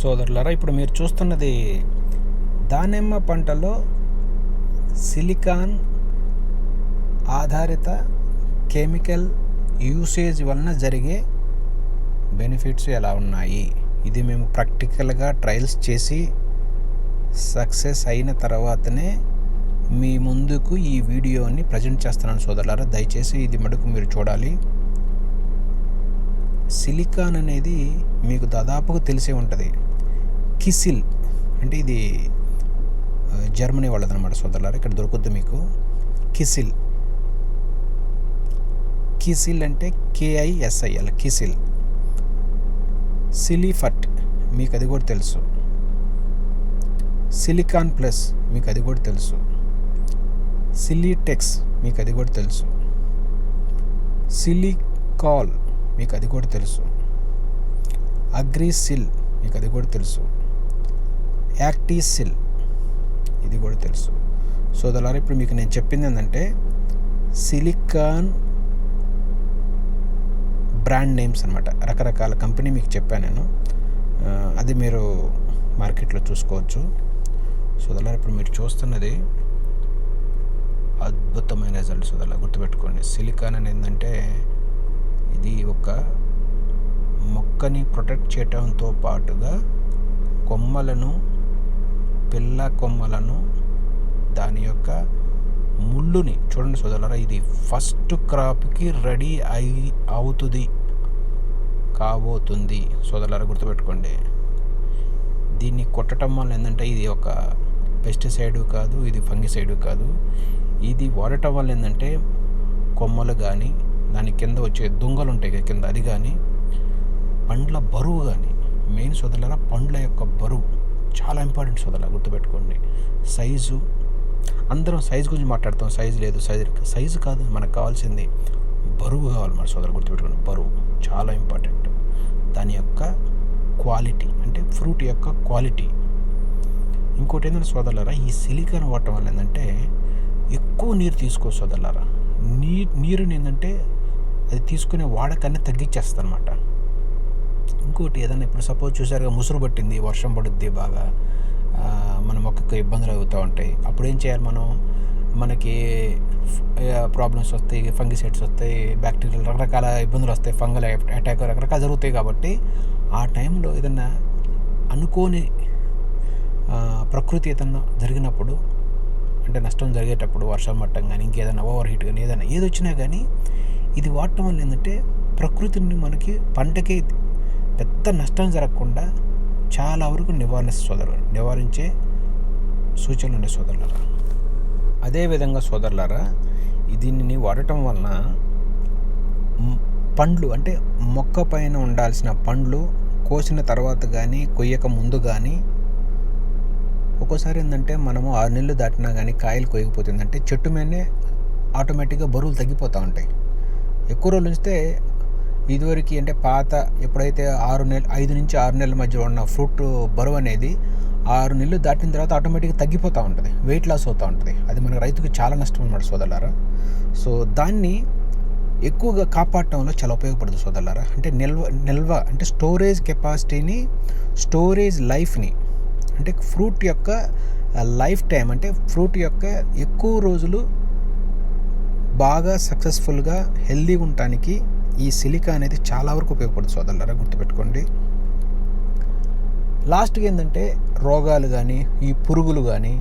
సోదరులారా ఇప్పుడు మీరు చూస్తున్నది దానిమ్మ పంటలో సిలికాన్ ఆధారిత కెమికల్ యూసేజ్ వలన జరిగే బెనిఫిట్స్ ఎలా ఉన్నాయి? ఇది మేము ప్రాక్టికల్గా ట్రయల్స్ చేసి సక్సెస్ అయిన తర్వాతనే మీ ముందుకు ఈ వీడియోని ప్రజెంట్ చేస్తున్నాను సోదరులారా. దయచేసి ఇది మటుకు మీరు చూడాలి. సిలికాన్ అనేది మీకు దాదాపుగా తెలిసే ఉంటుంది. కిసిల్ అంటే ఇది జర్మనీ వాళ్ళదనమాట సోదరులారు ఇక్కడ దొరుకుద్ది మీకు. కిసిల్. కిసిల్ అంటే కేఐఎస్ఐఎల్ కిసిల్. సిలిఫట్ మీకు అది కూడా తెలుసు. సిలికాన్ ప్లస్ మీకు అది కూడా తెలుసు. సిలిటెక్స్ మీకు అది కూడా తెలుసు. సిలికాల్ మీకు అది కూడా తెలుసు. అగ్రిసిల్ మీకు అది కూడా తెలుసు. యాక్టీసిల్ ఇది కూడా తెలుసు. సో దాని ఇప్పుడు మీకు నేను చెప్పింది ఏంటంటే సిలికాన్ బ్రాండ్ నేమ్స్ అనమాట రకరకాల కంపెనీ మీకు చెప్పాను నేను. అది మీరు మార్కెట్లో చూసుకోవచ్చు. సోదరులారా ఇప్పుడు మీరు చూస్తున్నది అద్భుతమైన రిజల్ట్ అలా గుర్తుపెట్టుకోండి. సిలికాన్ అనేది ఏంటంటే ఇది ఒక మొక్కని ప్రొటెక్ట్ చేయటంతో పాటుగా కొమ్మలను పిల్ల కొమ్మలను దాని యొక్క ముళ్ళుని చూడండి సోదరులారా ఇది ఫస్ట్ క్రాప్కి రెడీ అయి అవుతుంది కాబోతుంది. సోదరులారా గుర్తుపెట్టుకోండి. దీన్ని కొట్టడం వల్ల ఏంటంటే ఇది ఒక పెస్టిసైడ్ కాదు ఇది ఫంగిసైడ్ కాదు. ఇది వాడటం వల్ల ఏంటంటే కొమ్మలు కానీ దాని కింద వచ్చే దుంగలు ఉంటాయి కదా కింద అది కానీ పండ్ల బరువు కానీ మెయిన్ సోదరులరా పండ్ల యొక్క బరువు చాలా ఇంపార్టెంట్ సోదరులా గుర్తుపెట్టుకోండి. సైజు అందరం సైజు గురించి మాట్లాడతాం సైజు లేదు సైజు సైజు కాదు మనకు కావాల్సింది బరువు కావాలి మన సోదరు గుర్తుపెట్టుకోండి. బరువు చాలా ఇంపార్టెంట్ దాని యొక్క క్వాలిటీ అంటే ఫ్రూట్ యొక్క క్వాలిటీ ఇంకోటి ఏంటంటే సోదరులారా ఈ సిలికాన్ వాడటం వల్ల ఏంటంటే ఎక్కువ నీరు తీసుకో సోదరులారా. నీ నీరుని ఏంటంటే అది తీసుకునే వాడకాన్ని తగ్గించేస్తుంది అనమాట ఇంకోటి ఏదైనా ఇప్పుడు సపోజ్ చూసారుగా ముసురు పట్టింది వర్షం పడుద్ది బాగా మన మొక్కకు ఇబ్బందులు అవుతూ ఉంటాయి. అప్పుడు ఏం చేయాలి మనం? మనకి ప్రాబ్లమ్స్ వస్తాయి ఫంగిసైడ్స్ వస్తాయి బ్యాక్టీరియల్ రకరకాల ఇబ్బందులు వస్తాయి ఫంగల్ అటాక్ రకరకాలు జరుగుతాయి కాబట్టి ఆ టైంలో ఏదన్నా అనుకోని ప్రకృతి ఏదన్నా జరిగినప్పుడు అంటే నష్టం జరిగేటప్పుడు వర్షం పట్టం కానీ ఇంకేదైనా ఓవర్ హీట్ కానీ ఏదైనా ఏది వచ్చినా కానీ ఇది వాడటం వల్ల ఏంటంటే ప్రకృతిని మనకి పంటకి పెద్ద నష్టం జరగకుండా చాలా వరకు నివారణ సోదరు నివారించే సూచనలు ఉన్నాయి సోదరులారా. అదేవిధంగా సోదరులారా దీనిని వాడటం వలన పండ్లు అంటే మొక్క పైన ఉండాల్సిన పండ్లు కోసిన తర్వాత కానీ కొయ్యక ముందు కానీ ఒక్కోసారి ఏంటంటే మనము ఆరు నెలలు దాటినా కానీ కాయలు కొయ్యకపోతుందంటే చెట్టు మీదనే ఆటోమేటిక్గా బరువులు తగ్గిపోతూ ఉంటాయి. ఎక్కువ రోజులు ఉంచితే ఇదివరకు అంటే పాత ఎప్పుడైతే ఆరు నెలలు ఐదు నుంచి ఆరు నెలల మధ్య ఉన్న ఫ్రూట్ బరువు అనేది ఆరు నెలలు దాటిన తర్వాత ఆటోమేటిక్గా తగ్గిపోతూ ఉంటుంది. వెయిట్ లాస్ అవుతూ ఉంటుంది. అది మన రైతుకు చాలా నష్టం అన్నమాట సోదరులారా. సో దాన్ని ఎక్కువగా కాపాడటంలో చాలా ఉపయోగపడుతుంది సోదరులారా. అంటే నిల్వ నిల్వ అంటే స్టోరేజ్ కెపాసిటీని స్టోరేజ్ లైఫ్ని అంటే ఫ్రూట్ యొక్క లైఫ్ టైం అంటే ఫ్రూట్ యొక్క ఎక్కువ రోజులు బాగా సక్సెస్ఫుల్గా హెల్దీగా ఉండటానికి ఈ సిలికా అనేది చాలా వరకు ఉపయోగపడుతుంది సోదరులారా గుర్తుపెట్టుకోండి. లాస్ట్గా ఏంటంటే రోగాలు కానీ ఈ పురుగులు కానీ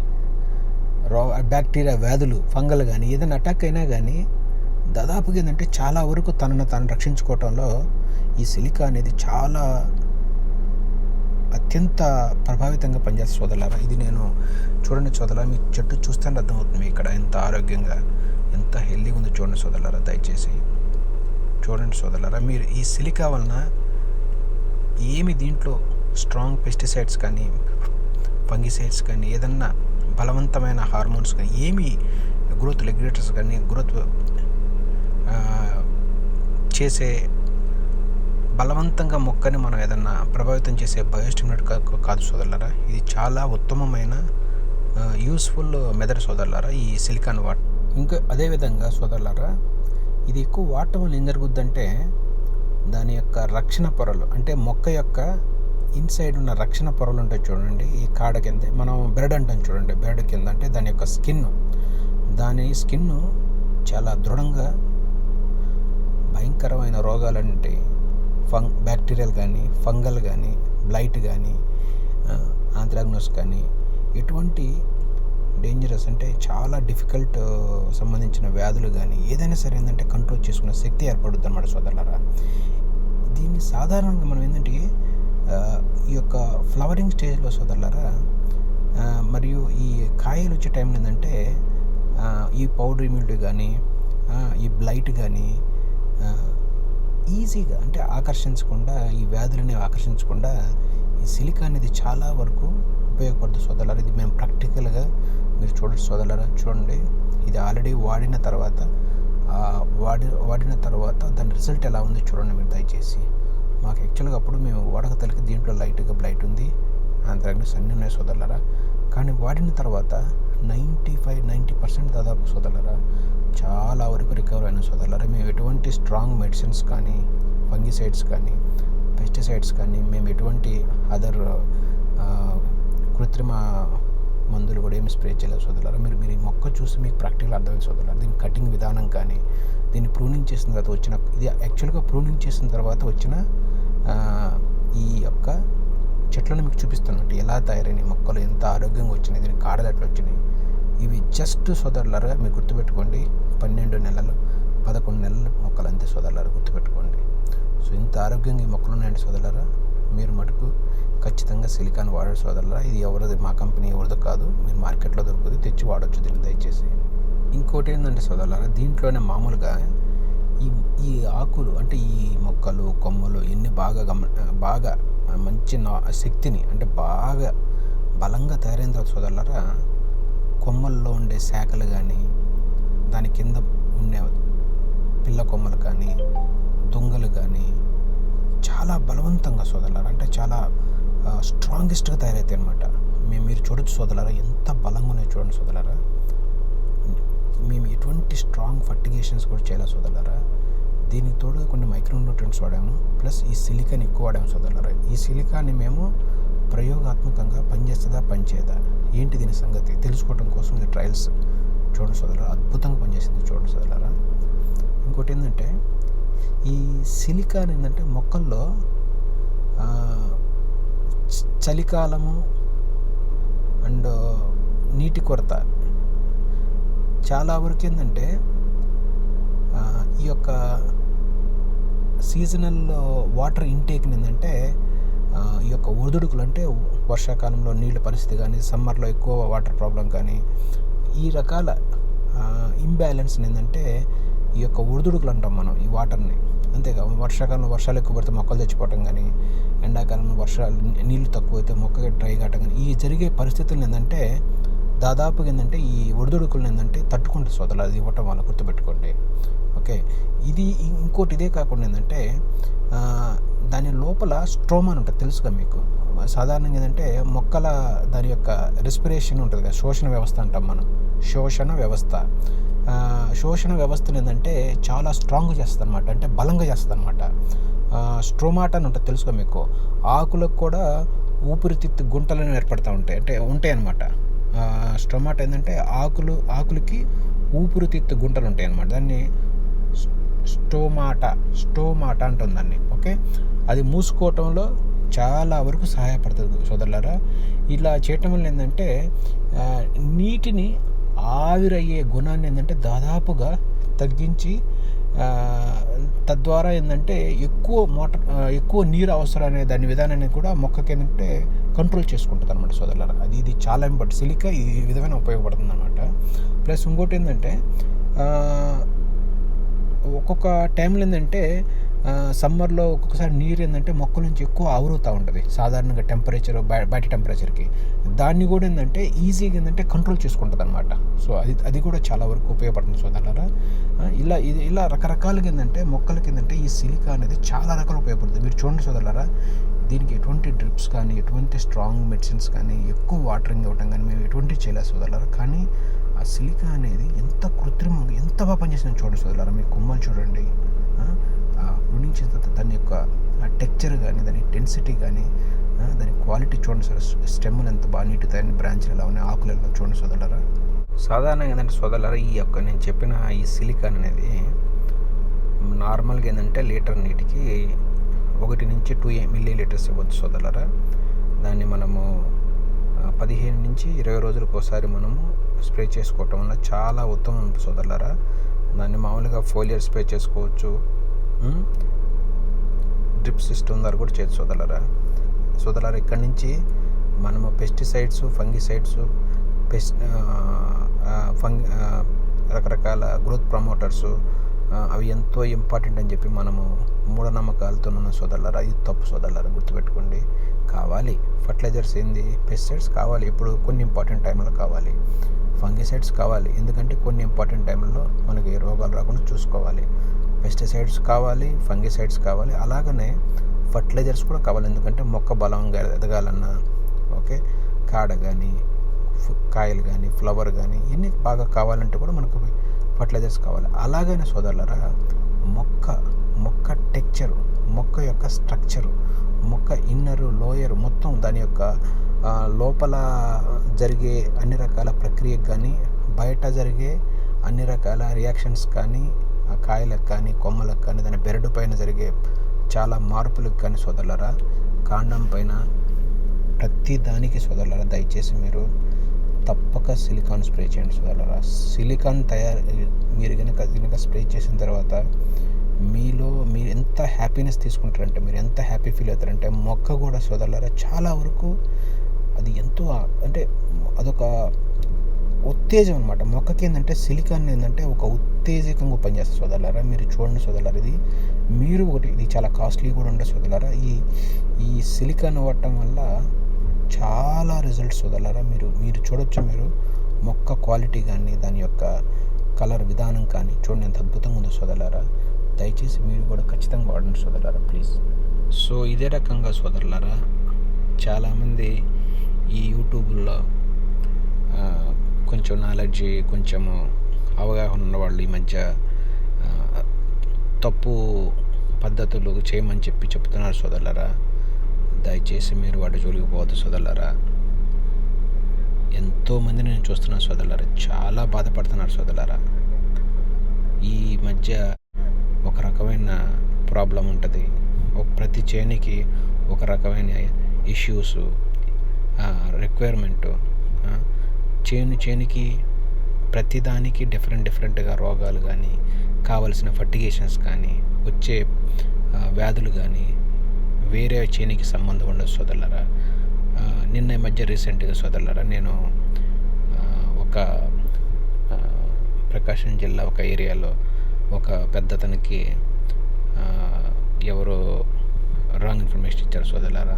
రో బ్యాక్టీరియా వ్యాధులు ఫంగల్ కానీ ఏదైనా అటాక్ అయినా కానీ దాదాపుగా ఏంటంటే చాలా వరకు తనను తాను రక్షించుకోవటంలో ఈ సిలికా అనేది చాలా అత్యంత ప్రభావితంగా పనిచేసే సోదరులారా. ఇది నేను చూడండి సోదరులారా మీ చెట్టు చూస్తే అర్థమవుతుంది ఇక్కడ ఎంత ఆరోగ్యంగా ఎంత హెల్దీగా ఉందో చూడండి సోదరులారా దయచేసి. చూడండి సోదరులారా మీరు ఈ సిలికా వలన ఏమి దీంట్లో స్ట్రాంగ్ పెస్టిసైడ్స్ కానీ ఫంగిసైడ్స్ కానీ ఏదన్నా బలవంతమైన హార్మోన్స్ కానీ ఏమి గ్రోత్ రెగ్యులేటర్స్ కానీ గ్రోత్ చేసే బలవంతంగా మొక్కని మనం ఏదన్నా ప్రభావితం చేసే బయోస్టిమ్యులేట్ కాదు సోదరులారా. ఇది చాలా ఉత్తమమైన యూస్ఫుల్ మెదడు సోదరులారా ఈ సిలికాన్ వాటర్ ఇంకా అదేవిధంగా సోదరులారా ఇది ఎక్కువ వాడటం వల్ల ఏం జరుగుద్దంటే దాని యొక్క రక్షణ పొరలు అంటే మొక్క యొక్క ఇన్సైడ్ ఉన్న రక్షణ పొరలు ఉంటాయి చూడండి. ఈ కాడ కింద మనం బ్రెడ్ అంటాం చూడండి బ్రెడ్ కింద అంటే దాని యొక్క స్కిన్. దాని స్కిన్ చాలా దృఢంగా భయంకరమైన రోగాలంటే ఫంగ్ బ్యాక్టీరియల్ కానీ ఫంగల్ కానీ బ్లైట్ కానీ ఆంథ్రాగ్నోస్ కానీ ఎటువంటి డేంజరస్ అంటే చాలా డిఫికల్ట్ సంబంధించిన వ్యాధులు కానీ ఏదైనా సరే ఏంటంటే కంట్రోల్ చేసుకునే శక్తి ఏర్పడుద్ది అనమాట సోదరులరా. దీన్ని సాధారణంగా మనం ఏంటంటే ఈ యొక్క ఫ్లవరింగ్ స్టేజ్లో సోదరులరా మరియు ఈ కాయలు వచ్చే టైంలో ఏంటంటే ఈ పౌడర్ ఇమ్యూనిటీ కానీ ఈ బ్లైట్ కానీ ఈజీగా అంటే ఆకర్షించకుండా ఈ వ్యాధులని ఆకర్షించకుండా ఈ సిలికా అనేది చాలా వరకు ఉపయోగపడుతుంది సోదరులారా. ఇది మేము ప్రాక్టికల్గా మీరు చూడండి సోదరులరా చూడండి. ఇది ఆల్రెడీ వాడిన తర్వాత వాడి వాడిన తర్వాత దాని రిజల్ట్ ఎలా ఉంది చూడండి మీరు దయచేసి. మాకు యాక్చువల్గా అప్పుడు మేము వాడక తలకి దీంట్లో లైట్గా బ్లైట్ ఉంది. అంతగ్నస్ అన్నీ ఉన్నాయి సోదరులరా. కానీ వాడిన తర్వాత నైంటీ ఫైవ్ నైంటీ పర్సెంట్ దాదాపు సోదరులరా చాలా వరకు రికవర్ అయిన సోదరులరా. మేము ఎటువంటి స్ట్రాంగ్ మెడిసిన్స్ కానీ ఫంగిసైడ్స్ కానీ పెస్టిసైడ్స్ కానీ మేము ఎటువంటి అదర్ కృత్రిమ మందులు కూడా ఏమి స్ప్రే చేయలేదు సోదరులారా. మీరు మీరు ఈ మొక్క చూసి మీకు ప్రాక్టికల్ అర్థమైంది సోదరులారా. దీని కటింగ్ విధానం కానీ దీన్ని ప్రూనింగ్ చేసిన తర్వాత వచ్చిన ఇది యాక్చువల్గా ప్రూనింగ్ చేసిన తర్వాత వచ్చిన ఈ యొక్క చెట్లను మీకు చూపిస్తున్నట్టు ఎలా తయారైన మొక్కలు ఎంత ఆరోగ్యంగా వచ్చినాయి దీని కాడలు ఎట్లా వచ్చినాయి. ఇవి జస్ట్ సోదరులారా మీరు గుర్తుపెట్టుకోండి. పన్నెండు నెలలు పదకొండు నెలల మొక్కలు అంతే సోదరులారా గుర్తుపెట్టుకోండి. సో ఇంత ఆరోగ్యంగా ఈ మొక్కలు ఉన్నాయండి సోదరులారా. మీరు మటుకు ఖచ్చితంగా సిలికాన్ వాడారు సోదరులా ఇది ఎవరిది? మా కంపెనీ ఎవరిదో కాదు. మీరు మార్కెట్లో దొరుకుతుంది తెచ్చి వాడొచ్చు దీన్ని దయచేసి. ఇంకోటి ఏంటంటే సోదరులారా దీంట్లోనే మామూలుగా ఈ ఈ ఆకులు అంటే ఈ మొక్కలు కొమ్మలు ఎన్ని బాగా గమ బాగా మంచి నా శక్తిని అంటే బాగా బలంగా తయారైన తర్వాత సోదరులారా కొమ్మల్లో ఉండే శాఖలు కానీ దాని కింద ఉండే పిల్ల కొమ్మలు కానీ దుంగలు కానీ చాలా బలవంతంగా సోదరులారా అంటే చాలా స్ట్రాంగెస్ట్గా తయారైతే అనమాట మేము మీరు చూడొచ్చు సోదరులారా ఎంత బలంగా ఉన్నాయో చూడండి సోదరులారా. మేము ఎటువంటి స్ట్రాంగ్ ఫర్టిగేషన్స్ కూడా చేయలేదు సోదరులారా. దీనికి తోడు కొన్ని మైక్రోన్యూట్రెంట్స్ వాడాము ప్లస్ ఈ సిలికాని ఎక్కువ వాడాము సోదరులారా. ఈ సిలికాని మేము ప్రయోగాత్మకంగా పనిచేస్తుందా పనిచేయదా? ఏంటి దీని సంగతి? తెలుసుకోవడం కోసం ఈ ట్రయల్స్ చూడండి సోదరులారా. అద్భుతంగా పనిచేసింది చూడండి సోదరులారా. ఇంకోటి ఏంటంటే ఈ సిలికాన్ ఏంటంటే మొక్కల్లో చలికాలము అండ్ నీటి కొరత. చాలా వరకు ఏంటంటే ఈ యొక్క సీజనల్ వాటర్ ఇంటేక్ని ఏంటంటే ఈ యొక్క ఒడిదుడుకులు అంటే వర్షాకాలంలో నీళ్ళ పరిస్థితి కానీ సమ్మర్లో ఎక్కువ వాటర్ ప్రాబ్లం కానీ ఈ రకాల ఇంబ్యాలెన్స్ ఏంటంటే ఈ యొక్క ఒడిదుడుకులు అంటాం మనం ఈ వాటర్ని. అంతేగా వర్షాకాలంలో వర్షాలు ఎక్కువ పడితే మొక్కలు చచ్చిపోవటం కానీ ఎండాకాలంలో వర్షాలు నీళ్ళు తక్కువ అయితే మొక్క డ్రై కావటం కానీ ఈ జరిగే పరిస్థితులు ఏంటంటే దాదాపుగా ఏంటంటే ఈ ఒడిదుడుకులు ఏంటంటే తట్టుకుంటుంది సోదరులు అది ఇవ్వటం వల్ల గుర్తుపెట్టుకోండి. ఓకే? ఇది ఇంకోటి ఇదే కాకుండా ఏంటంటే దాని లోపల స్ట్రోమా అని ఉంటుంది తెలుసుగా మీకు? సాధారణంగా ఏంటంటే మొక్కల దాని యొక్క రెస్పిరేషన్ ఉంటుంది కదా శోషణ వ్యవస్థ అంటాం మనం. శోషణ వ్యవస్థ. శోషణ వ్యవస్థను ఏంటంటే చాలా స్ట్రాంగ్ చేస్తుంది అనమాట అంటే బలంగా చేస్తుంది అనమాట స్ట్రోమాట్ అని ఉంటుంది తెలుసుకో మీకు? ఆకులకు కూడా ఊపిరితిత్తు గుంటలను ఏర్పడుతూ ఉంటాయి. అంటే ఉంటాయి అనమాట స్టొమాట్ ఏంటంటే ఆకులు ఆకులకి ఊపిరితిత్తు గుంటలు ఉంటాయి అన్నమాట. దాన్ని స్టోమాటా స్టోమాటా అంటుంది దాన్ని. ఓకే? అది మూసుకోవటంలో చాలా వరకు సహాయపడుతుంది సోదరులారా. ఇలా చేయటం వల్ల ఏంటంటే నీటిని ఆవిరయ్యే గుణాన్ని ఏంటంటే దాదాపుగా తగ్గించి తద్వారా ఏంటంటే ఎక్కువ మోటార్ ఎక్కువ నీరు అవసరం అనే దాని విధానాన్ని కూడా మొక్కకి ఏంటంటే కంట్రోల్ చేసుకుంటుంది అనమాట సోదరులారా. అది ఇది చాలా ఇంపార్టెంట్ సిలికా ఈ విధమైన ఉపయోగపడుతుంది అనమాట ప్లస్ ఇంకోటి ఏంటంటే ఒక్కొక్క టైంలో ఏంటంటే సమ్మర్లో ఒక్కొక్కసారి నీరు ఏంటంటే మొక్కల నుంచి ఎక్కువ ఆవురుతూ ఉంటుంది. సాధారణంగా టెంపరేచర్ బయట టెంపరేచర్కి దాన్ని కూడా ఏంటంటే ఈజీగా ఏంటంటే కంట్రోల్ చేసుకుంటుంది అనమాట సో అది అది కూడా చాలా వరకు ఉపయోగపడుతుంది సోదరులారా. ఇలా ఇది ఇలా రకరకాలుగా ఏంటంటే మొక్కలకి ఏంటంటే ఈ సిలికా అనేది చాలా రకాలు ఉపయోగపడుతుంది. మీరు చూడండి సోదరులారా దీనికి ఎటువంటి డ్రిప్స్ కానీ ఎటువంటి స్ట్రాంగ్ మెడిసిన్స్ కానీ ఎక్కువ వాటరింగ్ ఇవ్వటం కానీ మేము ఎటువంటి చేయలేదు సోదరులారా. కానీ ఆ సిలికా అనేది ఎంత కృత్రిమంగా ఎంత బాగా పనిచేసిందో చూడండి సోదరులారా. మీ కొమ్మలు చూడండి. ఆ, తర్వాత దాని యొక్క టెక్చర్ కానీ దాని డెన్సిటీ కానీ దాని క్వాలిటీ చూడండి సార్. స్టెమ్లు ఎంత బాగా నీటి తయారు బ్రాంచ్లు ఎలా ఉన్నాయి ఆకులు ఎలా చూడండి సోదరులారా. సాధారణంగా ఏంటంటే సోదరులారా ఈ యొక్క నేను చెప్పిన ఈ సిలికాన్ అనేది నార్మల్గా ఏంటంటే లీటర్ నీటికి ఒకటి నుంచి టూ మిల్లీ లీటర్స్ ఇవ్వచ్చు సోదరులారా. దాన్ని మనము పదిహేను నుంచి ఇరవై రోజులకు ఒకసారి మనము స్ప్రే చేసుకోవటం వల్ల చాలా ఉత్తమం సోదరులరా. దాన్ని మామూలుగా ఫోలియర్ స్ప్రే చేసుకోవచ్చు. డ్రిప్ సిస్టమ్ ద్వారా కూడా చేయొచ్చు చూదలరా చూదలరా ఇక్కడి నుంచి మనము పెస్టిసైడ్స్ ఫంగిసైడ్స్ పెస్ట్ ఫంగ్ రకరకాల గ్రోత్ ప్రమోటర్స్ అవి ఎంతో ఇంపార్టెంట్ అని చెప్పి మనము మూఢనమ్మకాలతో ఉన్న సోదరులరా ఇది తప్పు సోదరులరా గుర్తుపెట్టుకోండి. కావాలి. ఫర్టిలైజర్స్ ఏంది? పెస్టిసైడ్స్ కావాలి. ఇప్పుడు కొన్ని ఇంపార్టెంట్ టైంలో కావాలి. ఫంగిసైడ్స్ కావాలి. ఎందుకంటే కొన్ని ఇంపార్టెంట్ టైంలో మనకి రోగాలు రాకుండా చూసుకోవాలి. పెస్టిసైడ్స్ కావాలి ఫంగిసైడ్స్ కావాలి అలాగనే ఫర్టిలైజర్స్ కూడా కావాలి. ఎందుకంటే మొక్క బలంగా ఎదగాలన్నా ఓకే? కాడ కానీ కాయలు కానీ ఫ్లవర్ కానీ ఇన్ని బాగా కావాలంటే కూడా మనకు ఫర్టిలైజర్స్ కావాలి. అలాగనే సోదరులరా మొక్క మొక్క టెక్చరు మొక్క యొక్క స్ట్రక్చరు మొక్క ఇన్నరు లోయర్ మొత్తం దాని యొక్క లోపల జరిగే అన్ని రకాల ప్రక్రియకు కానీ బయట జరిగే అన్ని రకాల రియాక్షన్స్ కానీ ఆ కాయలకు కానీ కొమ్మలకు కానీ దాని బెరడు పైన జరిగే చాలా మార్పులకు కానీ సోదరులరా కాండం పైన ప్రతి దానికి సోదరులరా దయచేసి మీరు తప్పక సిలికాన్ స్ప్రే చేయండి సోదరులరా. సిలికాన్ తయారు మీరు కనుక కనుక స్ప్రే చేసిన తర్వాత మీలో మీరు ఎంత హ్యాపీనెస్ తీసుకుంటారంటే మీరు ఎంత హ్యాపీ ఫీల్ అవుతారంటే మొక్క కూడా సోదరులరా చాలా వరకు అది ఎంతో అంటే అదొక ఉత్తేజం అనమాట మొక్కకి ఏంటంటే సిలికాన్ ఏంటంటే ఒక ఉత్తేజకంగా పనిచేస్తుంది సోదరులారా. మీరు చూడండి సోదరులారా ఇది మీరు ఒకటి ఇది చాలా కాస్ట్లీ కూడా ఉండే సోదరులారా. ఈ ఈ సిలికాన్ వాడటం వల్ల చాలా రిజల్ట్స్ సోదరులారా. మీరు మీరు చూడొచ్చు మీరు మొక్క క్వాలిటీ కానీ దాని యొక్క కలర్ విధానం కానీ చూడండి ఎంత అద్భుతంగా ఉందో సోదరులారా. దయచేసి మీరు కూడా ఖచ్చితంగా వాడండి సోదరులారా ప్లీజ్. సో ఇదే రకంగా సోదరులారా చాలామంది ఈ యూట్యూబ్లో కొంచెం నాలెడ్జ్ కొంచెము అవగాహన ఉన్న వాళ్ళు ఈ మధ్య తప్పు పద్ధతులు చేయమని చెప్పి చెప్తున్నారు సోదరులరా. దయచేసి మీరు వాటి జోలికి పోవద్దు సోదరులరా. ఎంతోమంది నేను చూస్తున్నాను సోదరులరా. చాలా బాధపడుతున్నారు సోదరులరా. ఈ మధ్య ఒక రకమైన ప్రాబ్లం ఉంటుంది. ఒక ప్రతి చేనికి ఒక రకమైన ఇష్యూస్ రిక్వైర్మెంట్ చేను చేనికి ప్రతిదానికి డిఫరెంట్ డిఫరెంట్గా రోగాలు కానీ కావలసిన ఫర్టిగేషన్స్ కానీ వచ్చే వ్యాధులు కానీ వేరే చేనికి సంబంధం ఉండదు సోదరులరా నిన్న ఈ మధ్య రీసెంట్గా సోదరులరా నేను ఒక ప్రకాశం జిల్లా ఒక ఏరియాలో ఒక పెద్దతనికి ఎవరో రాంగ్ ఇన్ఫర్మేషన్ ఇచ్చారు సోదరులారా.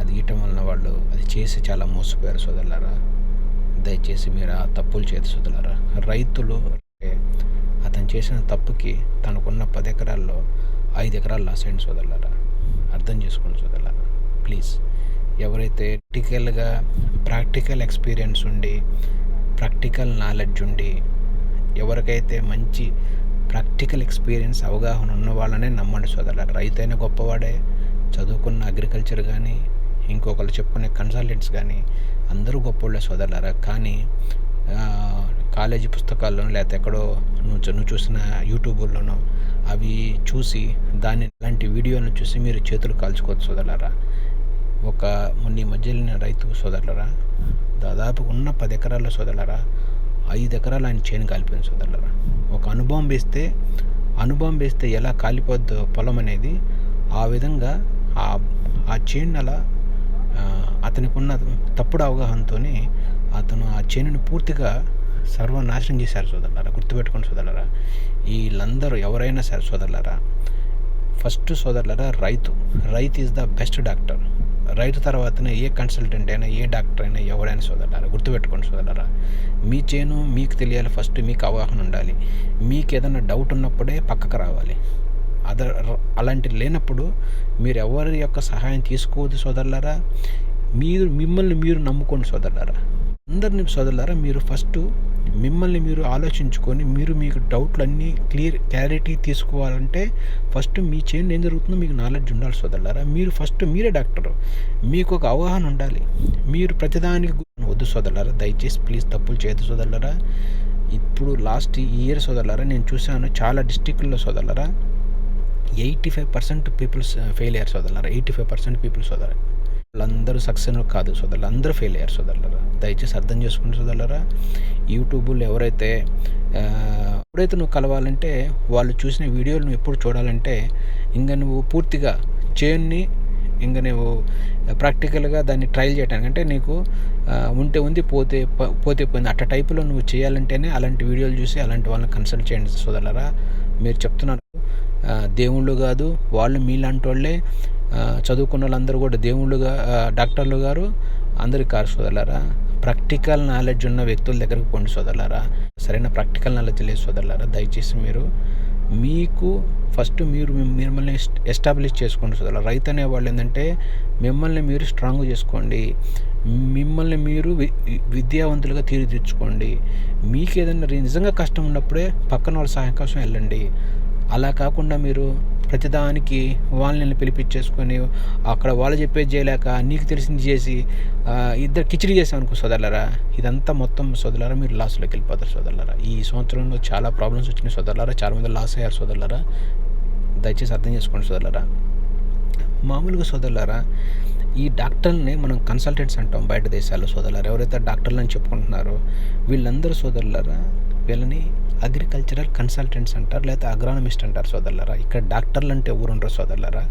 అది ఇవ్వటం వలన వాళ్ళు అది చేసి చాలా మోసపోయారు సోదరులారా. దయచేసి మీరు ఆ తప్పులు చేతి రైతులు అంటే అతను చేసిన తప్పుకి తనకున్న పది ఎకరాల్లో ఐదు ఎకరాలు లాస్ అయిన సోదరులారా. అర్థం చేసుకోండి సోదరులారా. ప్లీజ్. ఎవరైతే ప్రాక్టికల్గా ప్రాక్టికల్ ఎక్స్పీరియన్స్ ఉండి ప్రాక్టికల్ నాలెడ్జ్ ఉండి ఎవరికైతే మంచి ప్రాక్టికల్ ఎక్స్పీరియన్స్ అవగాహన ఉన్న వాళ్ళనే నమ్మండి సోదరులారా. రైతైన గొప్పవాడే చదువుకున్న అగ్రికల్చర్ కానీ ఇంకొకరు చెప్పుకునే కన్సల్టెంట్స్ కానీ అందరూ గొప్పవాళ్ళే సోదరులారా కానీ కాలేజీ పుస్తకాల్లోనో లేకపోతే ఎక్కడో నువ్వు నువ్వు చూసిన యూట్యూబ్లోనో అవి చూసి దాని లాంటి వీడియోలను చూసి మీరు చేతులు కాల్చుకోవచ్చు సోదరులారా. ఒక మొన్న మధ్యలో రైతు సోదరులరా దాదాపు ఉన్న పది ఎకరాల సోదరులరా ఐదు ఎకరాలు ఆయన చేను కాలిపోయింది సోదరులరా. ఒక అనుభవం వేస్తే అనుభవం వేస్తే ఎలా కాలిపోద్దో పొలం అనేది ఆ విధంగా ఆ ఆ చేను అలా అతనికి ఉన్న తప్పుడు అవగాహనతోనే అతను ఆ చేనుని పూర్తిగా సర్వనాశనం చేశారు సోదరులారా గుర్తుపెట్టుకోండి సోదరులారా. వీళ్ళందరూ ఎవరైనా సరే సోదరులారా ఫస్ట్ సోదరులారా రైతు. రైతు ఈజ్ ద బెస్ట్ డాక్టర్ రైతు తర్వాతనే ఏ కన్సల్టెంట్ అయినా ఏ డాక్టర్ అయినా ఎవరైనా సోదరులారా గుర్తుపెట్టుకోండి సోదరులారా. మీ చేను మీకు తెలియాలి ఫస్ట్ మీకు అవగాహన ఉండాలి. మీకు ఏదైనా డౌట్ ఉన్నప్పుడే పక్కకు రావాలి. అదర్ అలాంటి లేనప్పుడు మీరు ఎవరి యొక్క సహాయం తీసుకోవద్దు సోదరులారా. మీరు మిమ్మల్ని మీరు నమ్ముకోండి సోదరులారా. అందరిని సోదరులారా మీరు ఫస్ట్ మిమ్మల్ని మీరు ఆలోచించుకొని మీరు మీకు డౌట్లు అన్నీ క్లియర్ క్లారిటీ తీసుకోవాలంటే ఫస్ట్ మీ చేయండి ఏం జరుగుతుందో మీకు నాలెడ్జ్ ఉండాలి సోదరులారా. మీరు ఫస్ట్ మీరే డాక్టరు. మీకు ఒక అవగాహన ఉండాలి. మీరు ప్రతిదానికి వద్దు సోదరులారా. దయచేసి ప్లీజ్ తప్పులు చేయదు సోదరులారా. ఇప్పుడు లాస్ట్ ఇయర్ సోదరులారా నేను చూశాను చాలా డిస్టిక్ల్లో సోదరులారా. Eighty five percent peoples fail అయ్యారు సోదరులారా. ఎయిటీ ఫైవ్ పర్సెంట్ పీపుల్స్ సోదరు వాళ్ళందరూ సక్సెస్ కాదు సోదరులు అందరూ ఫెయిల్ అయ్యారు సోదరులరా. దయచేసి అర్థం చేసుకుని సోదరులరా. యూట్యూబ్లో ఎవరైతే ఎప్పుడైతే నువ్వు కలవాలంటే వాళ్ళు చూసిన వీడియోలు నువ్వు ఎప్పుడు చూడాలంటే ఇంకా నువ్వు పూర్తిగా చేయని ఇంకా నువ్వు ప్రాక్టికల్గా దాన్ని ట్రయల్ చేయడానికి అంటే నీకు ఉంటే ఉంది పోతే పోతే పోయింది. అట్ట టైపులో నువ్వు చేయాలంటేనే అలాంటి వీడియోలు చూసి అలాంటి వాళ్ళని కన్సల్ట్ చేయండి సోదరులరా. మీరు చెప్తున్నారు. దేవుళ్ళు కాదు వాళ్ళు మీలాంటి వాళ్ళే చదువుకున్న వాళ్ళందరూ కూడా దేవుళ్ళుగా డాక్టర్లు గారు అందరికీ కారు సోదరులారా ప్రాక్టికల్ నాలెడ్జ్ ఉన్న వ్యక్తుల దగ్గరకు పోండి సోదరులారా. సరైన ప్రాక్టికల్ నాలెడ్జ్ లేదు సోదరులారా దయచేసి మీరు మీకు ఫస్ట్ మీరు మిమ్మల్ని ఎస్టాబ్లిష్ చేసుకోండి సోదరులు రైతు అనేవాళ్ళు ఏంటంటే మిమ్మల్ని మీరు స్ట్రాంగ్ చేసుకోండి. మిమ్మల్ని మీరు వి- విద్యావంతులుగా తీర్చిదిద్దుకోండి మీకు ఏదైనా నిజంగా కష్టం ఉన్నప్పుడే పక్కన వాళ్ళ సహాయం కోసం వెళ్ళండి. అలా కాకుండా మీరు ప్రతిదానికి వాళ్ళని పిలిపించేసుకొని అక్కడ వాళ్ళు చెప్పేది చేయలేక నీకు తెలిసింది చేసి ఇద్దరు కిచిడి చేసాం అనుకో సోదరులరా ఇదంతా మొత్తం సోదరులరా మీరు లాస్లోకి వెళ్ళిపోతారు సోదరులరా. ఈ సంవత్సరంలో చాలా ప్రాబ్లమ్స్ వచ్చినాయి సోదరులరా చాలామంది లాస్ అయ్యారు సోదరులరా. దయచేసి అర్థం చేసుకోండి సోదరులరా. మామూలుగా సోదరులరా ఈ డాక్టర్ని మనం కన్సల్టెంట్స్ అంటాం బయట దేశాల్లో సోదరులారు. ఎవరైతే డాక్టర్లు అని చెప్పుకుంటున్నారో వీళ్ళందరూ సోదరులారా వీళ్ళని అగ్రికల్చరల్ కన్సల్టెంట్స్ అంటారు లేదా అగ్రానమిస్ట్ అంటారు సోదరులారా. ఇక్కడ డాక్టర్లు అంటే ఎవరు ఉండరు సోదరులారా.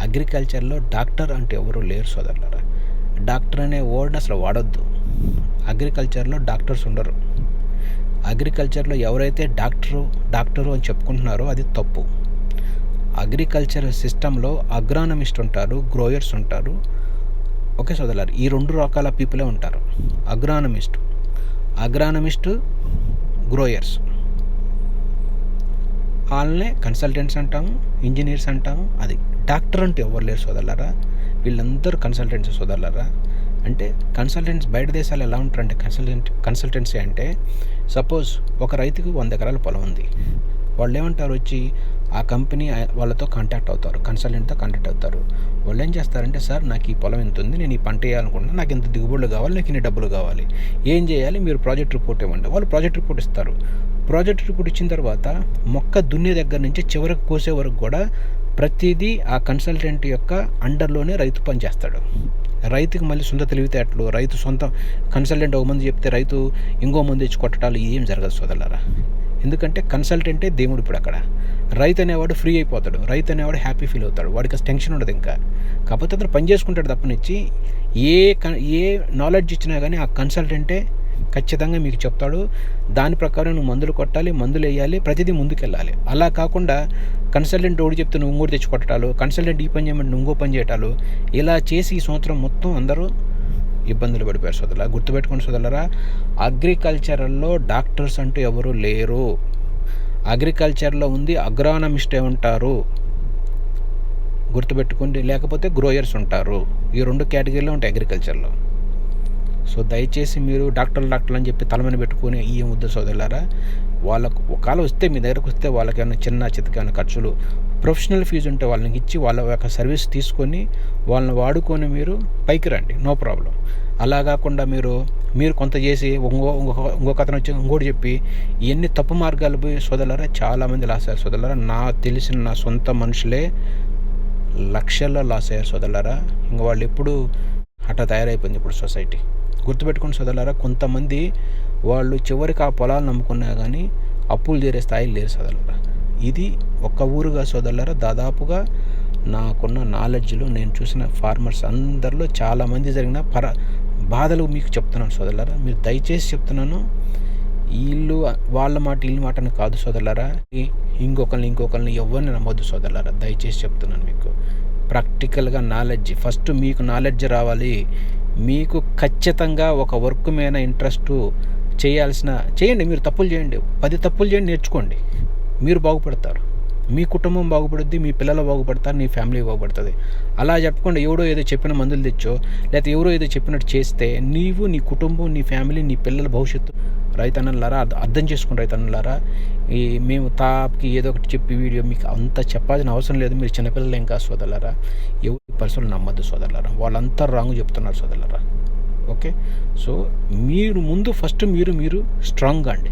అగ్రికల్చర్లో డాక్టర్ అంటే ఎవరు లేరు సోదరులారా. డాక్టర్ అనే వర్డ్ అసలు వాడొద్దు. అగ్రికల్చర్లో డాక్టర్స్ ఉండరు. అగ్రికల్చర్లో ఎవరైతే డాక్టరు డాక్టరు అని చెప్పుకుంటున్నారో అది తప్పు. అగ్రికల్చర్ సిస్టంలో అగ్రానమిస్ట్ ఉంటారు గ్రోయర్స్ ఉంటారు. ఓకే సోదరులారు ఈ రెండు రకాల పీపులే ఉంటారు. అగ్రానమిస్ట్. Agronomist growers. వాళ్ళనే కన్సల్టెంట్స్ అంటాము ఇంజనీర్స్ అంటాము అది డాక్టర్ అంటే ఎవరు లేరు సోదరులారా. వీళ్ళందరూ కన్సల్టెంట్స్ సోదరులారా. అంటే కన్సల్టెంట్స్ బయట దేశాలు ఎలా ఉంటారంటే కన్సల్టెంట్ కన్సల్టెన్సీ అంటే సపోజ్ ఒక రైతుకు వంద ఎకరాల పొలం ఉంది. వాళ్ళు ఏమంటారు వచ్చి ఆ కంపెనీ వాళ్ళతో కాంటాక్ట్ అవుతారు. కన్సల్టెంట్తో కాంటాక్ట్ అవుతారు. వాళ్ళు ఏం చేస్తారంటే సార్ నాకు ఈ పొలం ఎంత ఉంది? నేను ఈ పంట వేయాలనుకుంటున్నాను నాకు ఇంత దిగుబడులు కావాలి. నాకు ఇన్ని డబ్బులు కావాలి. ఏం చేయాలి? మీరు ప్రాజెక్ట్ రిపోర్ట్ ఇవ్వండి. వాళ్ళు ప్రాజెక్ట్ రిపోర్ట్ ఇస్తారు. ప్రాజెక్ట్ రిపోర్ట్ ఇచ్చిన తర్వాత మొక్క దున్నే దగ్గర నుంచి చివరికి కోసే వరకు కూడా ప్రతిదీ ఆ కన్సల్టెంట్ యొక్క అండర్లోనే రైతు పనిచేస్తాడు రైతుకి మళ్ళీ సొంత తెలివితేటలు రైతు సొంత కన్సల్టెంట్ ఒక మంది చెప్తే రైతు ఇంకో మంది ఇచ్చి కొట్టడాలు ఏం జరగదు సోదరులారా. ఎందుకంటే కన్సల్టెంటే దేవుడు ఇప్పుడు అక్కడ రైతు అనేవాడు ఫ్రీ అయిపోతాడు. రైతు అనేవాడు హ్యాపీ ఫీల్ అవుతాడు. వాడికి అసలు టెన్షన్ ఉండదు ఇంకా. కాకపోతే అతను పని చేసుకుంటాడు తప్పనిచ్చి. ఏ క- ఏ నాలెడ్జ్ ఇచ్చినా కానీ ఆ కన్సల్టెంటే ఖచ్చితంగా మీకు చెప్తాడు. దాని ప్రకారం నువ్వు మందులు కొట్టాలి మందులు వేయాలి ప్రతిదీ ముందుకెళ్ళాలి. అలా కాకుండా కన్సల్టెంట్ ఓడి చెప్తే నువ్వు ఇంకోటి తెచ్చి కొట్టాలు కన్సల్టెంట్ ఈ పని చేయమంటే నువ్వు ఇంకో పని చేయటాలు. ఇలా చేసి ఈ సంవత్సరం మొత్తం అందరూ ఇబ్బందులు పడిపోయారు సోదరులా గుర్తుపెట్టుకోండి సోదరులరా అగ్రికల్చరల్లో డాక్టర్స్ అంటూ ఎవరు లేరు. అగ్రికల్చర్లో ఉంది అగ్రానమిస్టే ఉంటారు. గుర్తుపెట్టుకోండి లేకపోతే గ్రోయర్స్ ఉంటారు. ఈ రెండు కేటగిరీలో ఉంటాయి అగ్రికల్చర్లో. సో దయచేసి మీరు డాక్టర్లు డాక్టర్లు అని చెప్పి తలమని పెట్టుకుని ఈ ముద్ద సోదరులారా. వాళ్ళకు ఒకవేళ వస్తే మీ దగ్గరకు వస్తే వాళ్ళకి ఏమైనా చిన్న చితకైన ఖర్చులు ప్రొఫెషనల్ ఫీజు ఉంటే వాళ్ళకి ఇచ్చి వాళ్ళ యొక్క సర్వీస్ తీసుకొని వాళ్ళని వాడుకొని మీరు పైకి రండి. No problem. అలా కాకుండా మీరు మీరు కొంత చేసి ఇంకో ఇంకొక ఇంకొక అతను వచ్చి ఇంకోటి చెప్పి ఇవన్నీ తప్పు మార్గాలు పోయి సోదరులారా? చాలామంది లాస్ అయ్యారు సోదరులారా. నా తెలిసిన నా సొంత మనుషులే లక్షల్లో లాస్ అయ్యారు సోదరులారా. ఇంక వాళ్ళు ఎప్పుడు అట్లా తయారైపోయింది ఇప్పుడు సొసైటీ. గుర్తుపెట్టుకుని సోదరులారా కొంతమంది వాళ్ళు చివరికి ఆ పొలాలు నమ్ముకున్నా కానీ అప్పులు తీరే స్థాయి లేరు సోదరులారా. ఇది ఒక ఊరుగా సోదరులారా దాదాపుగా నాకున్న నాలెడ్జ్లో నేను చూసిన ఫార్మర్స్ అందరిలో చాలామంది జరిగిన పర బాధలు మీకు చెప్తున్నాను సోదరులారా. మీరు దయచేసి చెప్తున్నాను వీళ్ళు వాళ్ళ మాట వీళ్ళ మాట అని కాదు సోదరులారా. ఇంకొకరిని ఇంకొకరిని ఎవరిని నమ్మొద్దు సోదరులారా. దయచేసి చెప్తున్నాను మీకు. ప్రాక్టికల్గా నాలెడ్జ్ ఫస్ట్ మీకు నాలెడ్జ్ రావాలి. మీకు ఖచ్చితంగా ఒక వర్క్ మీద ఇంట్రెస్ట్ చేయాల్సిన చేయండి మీరు తప్పులు చేయండి. పది తప్పులు చేయండి నేర్చుకోండి. మీరు బాగుపడతారు. మీ కుటుంబం బాగుపడుద్ది మీ పిల్లలు బాగుపడతారు నీ ఫ్యామిలీ బాగుపడుతుంది. అలా చెప్పకుండా ఎవడో ఏదో చెప్పిన మందులు తెచ్చో లేకపోతే ఎవరో ఏదో చెప్పినట్టు చేస్తే నీవు నీ కుటుంబం నీ ఫ్యామిలీ నీ పిల్లల భవిష్యత్తు రైతన్నలారా అర్థం చేసుకుని రైతన్నలారా ఈ మేము తాప్కి ఏదో ఒకటి చెప్పి వీడియో మీకు అంత చెప్పాల్సిన అవసరం లేదు. మీరు చిన్నపిల్లలు ఇంకా సోదరులారా. ఎవరి పర్సనల్ నమ్మద్దు సోదరులారా. వాళ్ళంతా రాంగ్ చెప్తున్నారు సోదరులారా. ఓకే? సో మీరు ముందు ఫస్ట్ మీరు మీరు స్ట్రాంగ్గా అండి.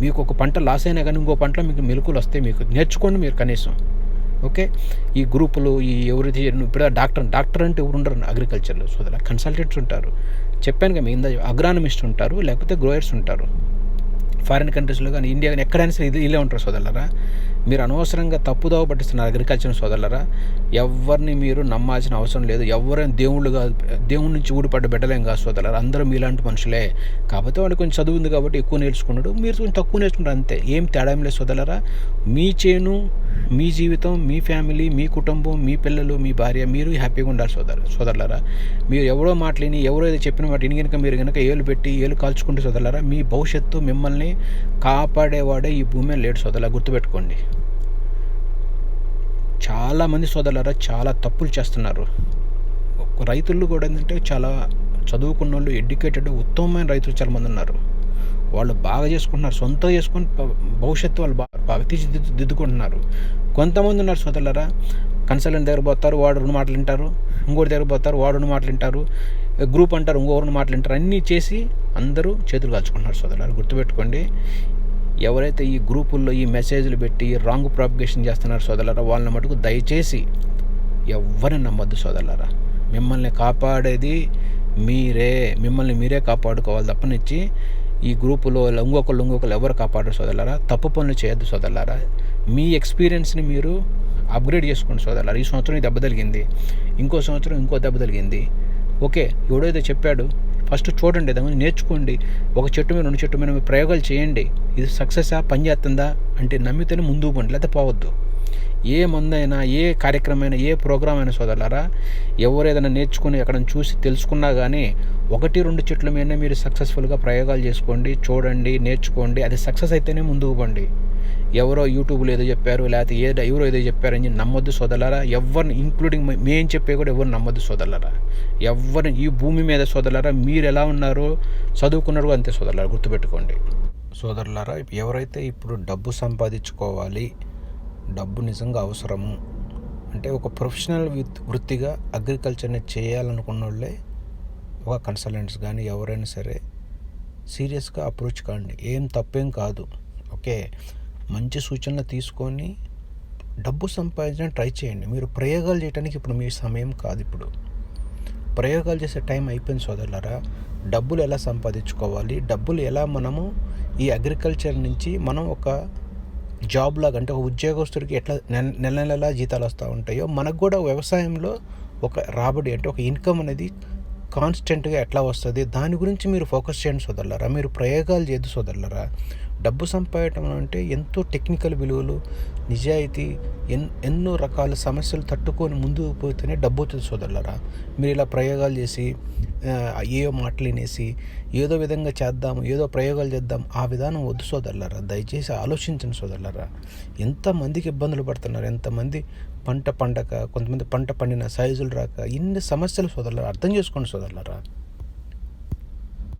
మీకు ఒక పంట లాస్ అయినా కానీ ఇంకో పంటలో మీకు మెలకులు వస్తాయి మీకు నేర్చుకోండి మీరు కనీసం. ఓకే? ఈ గ్రూపులు ఈ ఎవరిది ఇప్పుడు డాక్టర్ డాక్టర్ అంటే ఎవరు ఉండరు అగ్రికల్చర్లో సోదర కన్సల్టెంట్స్ ఉంటారు. చెప్పాను కదా మీ ఇందా అగ్రానమిస్ట్ ఉంటారు లేకపోతే గ్రోయర్స్ ఉంటారు. ఫారిన్ కంట్రీస్లో కానీ ఇండియా కానీ ఎక్కడైనా సరే ఇది ఇలా ఉంటారు సోదరులరా. మీరు అనవసరంగా తప్పుదోవ పట్టిస్తున్నారు అగ్రికల్చర్ సోదరులరా ఎవరిని మీరు నమ్మాల్సిన అవసరం లేదు. ఎవరైనా దేవుళ్ళు కాదు దేవుడి నుంచి ఊడిపడ్డ బిడ్డలేం కాదు సోదరులరా. అందరూ మీలాంటి మనుషులే. కాకపోతే వాడు కొంచెం చదువు ఉంది కాబట్టి ఎక్కువ నేర్చుకున్నాడు. మీరు కొంచెం తక్కువ నేర్చుకున్నారు అంతే. ఏం తేడా ఏం లేదు సోదరులరా. మీ చేను మీ జీవితం మీ ఫ్యామిలీ మీ కుటుంబం మీ పిల్లలు మీ భార్య మీరు హ్యాపీగా ఉండాలి సోదరు సోదరులారా. మీరు ఎవరో మాటలేని ఎవరో ఏదో చెప్పిన మాట ఇని కనుక మీరు కనుక ఏలు పెట్టి ఏలు కాల్చుకుంటే సోదరులారా మీ భవిష్యత్తు మిమ్మల్ని కాపాడేవాడే ఈ భూమి లేడు సోదరులా గుర్తుపెట్టుకోండి. చాలామంది సోదరులారా చాలా తప్పులు చేస్తున్నారు. రైతులు కూడా ఏంటంటే చాలా చదువుకున్న వాళ్ళు ఎడ్యుకేటెడ్ ఉత్తమమైన రైతులు చాలామంది ఉన్నారు. వాళ్ళు బాగా చేసుకుంటున్నారు సొంతం చేసుకుని భవిష్యత్తు వాళ్ళు బాగా బాగా తీర్చిదిద్దుకుంటున్నారు కొంతమంది ఉన్నారు సోదరులరా కన్సల్టెంట్ దగ్గర పోతారు వాడు రెండు మాటలు వింటారు ఇంకోటి దగ్గర పోతారు వాడు రెండు మాటలు వింటారు గ్రూప్ అంటారు ఇంకో రెండు మాటలు వింటారు అన్నీ చేసి అందరూ చేతులు కాల్చుకుంటున్నారు సోదరులారా. గుర్తుపెట్టుకోండి ఎవరైతే ఈ గ్రూపుల్లో ఈ మెసేజ్లు పెట్టి రాంగ్ ప్రాపిగేషన్ చేస్తున్నారు సోదరులారా వాళ్ళని మటుకు దయచేసి ఎవరిని నమ్మద్దు సోదరులారా. మిమ్మల్ని కాపాడేది మీరే మిమ్మల్ని మీరే కాపాడుకోవాలి తప్పనిచ్చి ఈ గ్రూపులో ఇంకొకళ్ళు ఇంకొకళ్ళు ఎవరు కాపాడరు సోదరులారా? తప్పు పనులు చేయొద్దు సోదరులారా. మీ ఎక్స్పీరియన్స్ని మీరు అప్గ్రేడ్ చేసుకోండి సోదరులారా. ఈ సంవత్సరం దెబ్బ తగిలింది. ఇంకో సంవత్సరం ఇంకో దెబ్బ తగిలింది. ఓకే ఎవడైతే చెప్పాడు. ఫస్ట్ చూడండి దాని నేర్చుకోండి. ఒక చెట్టు మీద రెండు చెట్టు మీద ప్రయోగాలు చేయండి. ఇది సక్సెసా పని చేస్తుందా అంటే నమ్మితేనే ముందుకు పండి లేకపోతే పోవద్దు. ఏ మందైనా ఏ కార్యక్రమం అయినా ఏ ప్రోగ్రామ్ అయినా సోదరులారా ఎవరు ఏదైనా నేర్చుకుని ఎక్కడ చూసి తెలుసుకున్నా కానీ ఒకటి రెండు చెట్ల మీద మీరు సక్సెస్ఫుల్గా ప్రయోగాలు చేసుకోండి చూడండి నేర్చుకోండి అది సక్సెస్ అయితేనే ముందుకు పోండి. ఎవరో యూట్యూబ్లో ఏదో చెప్పారు లేకపోతే ఏదో ఎవరో ఏదో చెప్పారని నమ్మొద్దు సోదరులారా. ఎవరిని ఇంక్లూడింగ్ మేము చెప్పే కూడా ఎవరు నమ్మొద్దు సోదరులారా. ఎవరిని ఈ భూమి మీద సోదరులారా మీరు ఎలా ఉన్నారో చదువుకున్నారో అంతే సోదరులారా గుర్తుపెట్టుకోండి. సోదరులారా ఎవరైతే ఇప్పుడు డబ్బు సంపాదించుకోవాలి డబ్బు నిజంగా అవసరము. అంటే ఒక ప్రొఫెషనల్ వృత్తిగా అగ్రికల్చర్ని చేయాలనుకున్న వాళ్ళే ఒక కన్సల్టెంట్స్ కానీ ఎవరైనా సరే సీరియస్గా అప్రోచ్ కాండి. ఏం తప్పేం కాదు. ఓకే? మంచి సూచనలు తీసుకొని డబ్బు సంపాదించడం ట్రై చేయండి. మీరు ప్రయోగాలు చేయడానికి ఇప్పుడు మీ సమయం కాదు ఇప్పుడు. ప్రయోగాలు చేసే టైం అయిపోయింది సోదరులారా. డబ్బులు ఎలా సంపాదించుకోవాలి? డబ్బులు ఎలా మనము ఈ అగ్రికల్చర్ నుంచి మనం ఒక జాబ్ లాగా అంటే ఒక ఉద్యోగస్తుడికి ఎట్లా నెల నెల నెల జీతాలు వస్తూ ఉంటాయో మనకు కూడా వ్యవసాయంలో ఒక రాబడి అంటే ఒక ఇన్కమ్ అనేది కాన్స్టెంట్గా ఎట్లా వస్తుంది? దాని గురించి మీరు ఫోకస్ చేయండి సోదరులరా. మీరు ప్రయోగాలు చేయదు సోదరులరా. డబ్బు సంపాదటం అంటే ఎంతో టెక్నికల్ విలువలు నిజాయితీ ఎన్ ఎన్నో రకాల సమస్యలు తట్టుకొని ముందుకు పోతేనే డబ్బు అవుతుంది సోదరులరా. మీరు ఇలా ప్రయోగాలు చేసి ఆ, ఏవో మాటలు వినేసి ఏదో విధంగా చేద్దాం ఏదో ప్రయోగాలు చేద్దాం ఆ విధానం వద్దు సోదరులరా. దయచేసి ఆలోచించండి సోదరులరా. ఎంతమందికి ఇబ్బందులు పడుతున్నారు ఎంతమంది పంట పండక కొంతమంది పంట పండిన సైజులు రాక ఇన్ని సమస్యలు సోదరులరా. అర్థం చేసుకోండి సోదరులరా.